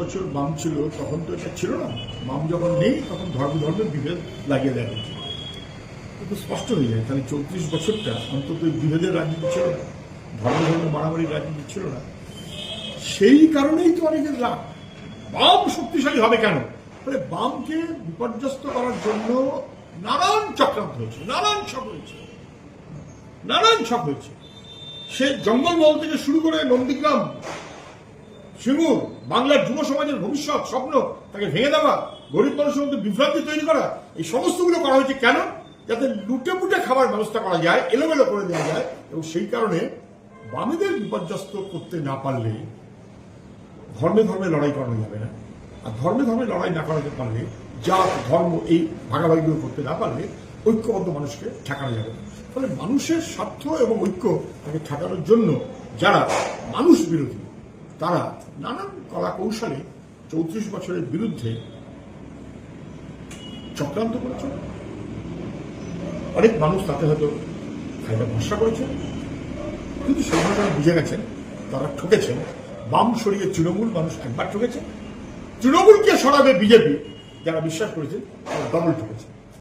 বছর বাম ছিল, তখন তো এটা ছিল না। বাম যখন নেই, তখন ধর্ম ধর্মের বিভেদ লাগিয়ে হচ্ছে কিন্তু স্পষ্ট হয়ে যায়। তাহলে চৌত্রিশ বছরটা অন্তত বিভেদের রাজনীতি ছিল না। ধর্ম ধর্ম মারামারির রাজনীতি ছিল না। সেই কারণেই তো অনেকের রাগ বাম শক্তিশালী হবে কেন? বলে বামকে বিপর্যস্ত করার জন্য নানান চক্রান্ত হয়েছে, নানান ছক হয়েছে, নানান ছক হয়েছে। সে জঙ্গলমহল থেকে শুরু করে নন্দীগ্রাম সিঙ্গুর, বাংলার যুব সমাজের ভবিষ্যৎ, স্বপ্ন, তাকে ভেঙে দেওয়া, গরিব মানুষের মধ্যে বিভ্রান্তি তৈরি করা, এই সমস্তগুলো করা হয়েছে কেন? যাতে লুটে পুটে খাবার ব্যবস্থা করা যায়, এলোমেলো করে দেওয়া যায়, এবং সেই কারণে বামেদের বিপর্যস্ত করতে না পারলে ধর্মে ধর্মে লড়াই করানো যাবে না। আর ধর্মে ধর্মে লড়াই না করাতে পারলে, জাত, ধর্ম এই ভাগাভাগিগুলো করতে না পারলে ঐক্যবদ্ধ মানুষকে ঠেকানো যাবে ফলে মানুষের স্বার্থ এবং ঐক্য তাকে ঠেকানোর জন্য যারা মানুষ বিরোধী তারা নানান কলা কৌশলে চৌত্রিশ বছরের বিরুদ্ধে চক্রান্ত করেছে অনেক মানুষ তাতে হয়তো খাইতে ভরসা করেছে কিন্তু সেভাবে তারা বুঝে গেছেন, তারা ঠকেছেন। বাম সরিয়ে তৃণমূল মানুষ একবার ঠকেছে। তৃণমূলকে সরাবে বিজেপি, যারা বিশ্বাস করেছে, তারা ডবল ঠকেছে।